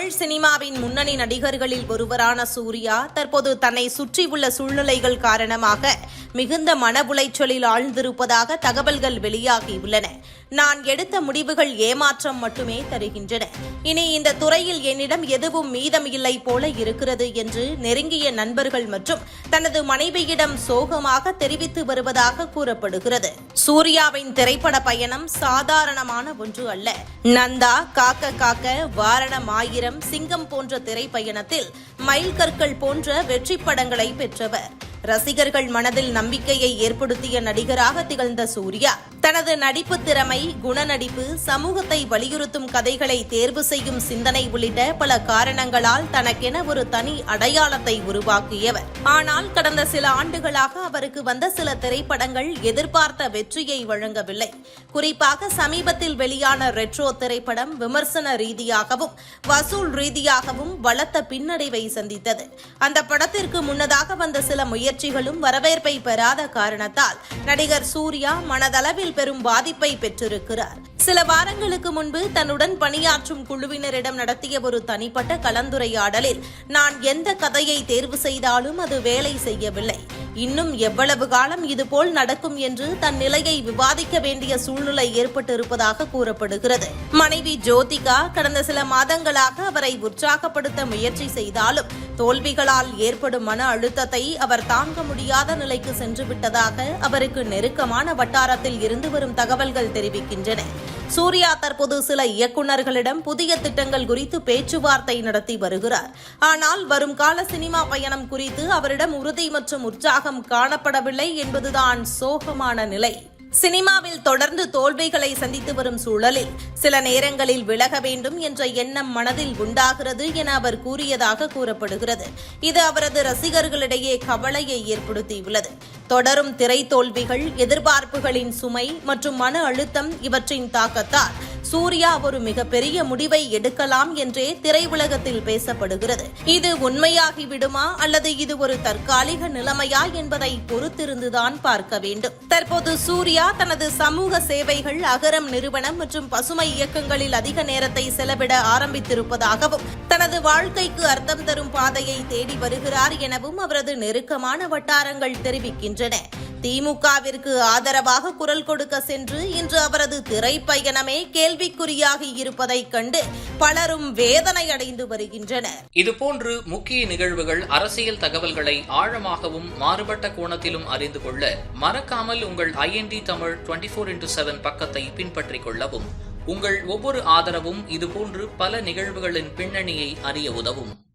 தமிழ் சினிமாவின் முன்னணி நடிகர்களில் ஒருவரான சூர்யா தற்போது தன்னை சுற்றியுள்ள சூழ்நிலைகள் காரணமாக மிகுந்த மன உளைச்சலில் ஆழ்ந்திருப்பதாக தகவல்கள் வெளியாகியுள்ளன நான் எடுத்த முடிவுகள் ஏமாற்றம் மட்டுமே தருகின்றன. இனி இந்த துறையில் என்னிடம் எதுவும் மீதம் இல்லை போல இருக்கிறது என்று நெருங்கிய நண்பர்கள் மற்றும் தனது மனைவியிடம் சோகமாக தெரிவித்து வருவதாக கூறப்படுகிறது. சூர்யாவின் திரைப்பட பயணம் சாதாரணமான ஒன்று அல்ல. நந்தா காக்க காக்க வாரணம் ஆயிரம் சிங்கம் போன்ற திரைப்பயணத்தில் மைல்கற்கள் போன்ற வெற்றி படங்களை பெற்றவர். ரசிகர்கள் மனதில் நம்பிக்கையை ஏற்படுத்திய நடிகராக திகழ்ந்த சூர்யா. தனது நடிப்பு திறமை குணநடிப்பு சமூகத்தை வலியுறுத்தும் கதைகளை தேர்வு செய்யும் சிந்தனை உள்ளிட்ட பல காரணங்களால் தனக்கென ஒரு தனி அடையாளத்தை உருவாக்கியவர். ஆனால் கடந்த சில ஆண்டுகளாக அவருக்கு வந்த சில திரைப்படங்கள் எதிர்பார்த்த வெற்றியை வழங்கவில்லை. குறிப்பாக சமீபத்தில் வெளியான ரெட்ரோ திரைப்படம் விமர்சன ரீதியாகவும் வசூல் ரீதியாகவும் பலத்த பின்னடைவை சந்தித்தது. அந்த படத்திற்கு முன்னதாக வந்த சில முயற்சிகளும் வரவேற்பை பெறாத காரணத்தால் நடிகர் சூர்யா மனதளவில் பெரும் பாதிப்பை பெற்றிருக்கிறார். சில வாரங்களுக்கு முன்பு தன்னுடன் பணியாற்றும் குழுவினரிடம் நடத்திய ஒரு தனிப்பட்ட கலந்துரையாடலில் நான் எந்த கதையை தேர்வு செய்தாலும் அது வேலை செய்யவில்லை. இன்னும் எவ்வளவு காலம் இதுபோல் நடக்கும் என்று தன் நிலையை விவாதிக்க வேண்டிய சூழ்நிலை ஏற்பட்டிருப்பதாக கூறப்படுகிறது. மனைவி ஜோதிகா கடந்த சில மாதங்களாக அவரை உற்சாகப்படுத்த முயற்சி செய்தாலும் தோல்விகளால் ஏற்படும் மன அழுத்தத்தை அவர் தாங்க முடியாத நிலைக்கு சென்றுவிட்டதாக அவருக்கு நெருக்கமான வட்டாரத்தில் இருந்து வரும் தகவல்கள் தெரிவிக்கின்றன. சூர்யா தற்போது சில இயக்குநர்களிடம் புதிய திட்டங்கள் குறித்து பேச்சுவார்த்தை நடத்தி வருகிறார். ஆனால் வரும் கால சினிமா பயணம் குறித்து அவரிடம் உறுதி மற்றும் உற்சாகம் காணப்படவில்லை என்பதுதான் சோகமான நிலை. சினிமாவில் தொடர்ந்து தோல்விகளை சந்தித்து வரும் சூழலில் சில நேரங்களில் விலக வேண்டும் என்ற எண்ணம் மனதில் உண்டாகிறது என அவர் கூறியதாக கூறப்படுகிறது. இது அவரது ரசிகர்களிடையே கவலையை ஏற்படுத்தியுள்ளது. தொடரும் திரை தோல்விகள் எதிர்பார்ப்புகளின் சுமை மற்றும் மன அழுத்தம் இவற்றின் தாக்கத்தால் சூர்யா ஒரு மிகப்பெரிய முடிவை எடுக்கலாம் என்றே திரையுலகத்தில் பேசப்படுகிறது. இது உண்மையாகி விடுமா அல்லது இது ஒரு தற்காலிக நிலைமையா என்பதை பொறுத்திருந்துதான் பார்க்க வேண்டும். தற்போது சூர்யா தனது சமூக சேவைகள் அகரம் நிறுவனம் மற்றும் பசுமை இயக்கங்களில் அதிக நேரத்தை செலவிட ஆரம்பித்திருப்பதாகவும் தனது வாழ்க்கைக்கு அர்த்தம் தரும் பாதையை தேடி வருகிறார் எனவும் அவரது நெருக்கமான வட்டாரங்கள் தெரிவிக்கின்றன. திமுகவிற்கு ஆதரவாக குரல் கொடுக்க சென்று இன்று அவரது திரைப்பயணமே கேள்விக்குறியாகி இருப்பதைக் கண்டு பலரும் வேதனை அடைந்து வருகின்றனர். இதுபோன்று முக்கிய நிகழ்வுகள் அரசியல் தகவல்களை ஆழமாகவும் மாறுபட்ட கோணத்திலும் அறிந்து கொள்ள மறக்காமல் உங்கள் INT Tamil twenty four into seven பக்கத்தை பின்பற்றிக் கொள்ளவும். உங்கள் ஒவ்வொரு ஆதரவும் இதுபோன்று பல நிகழ்வுகளின் பின்னணியை அறிய உதவும்.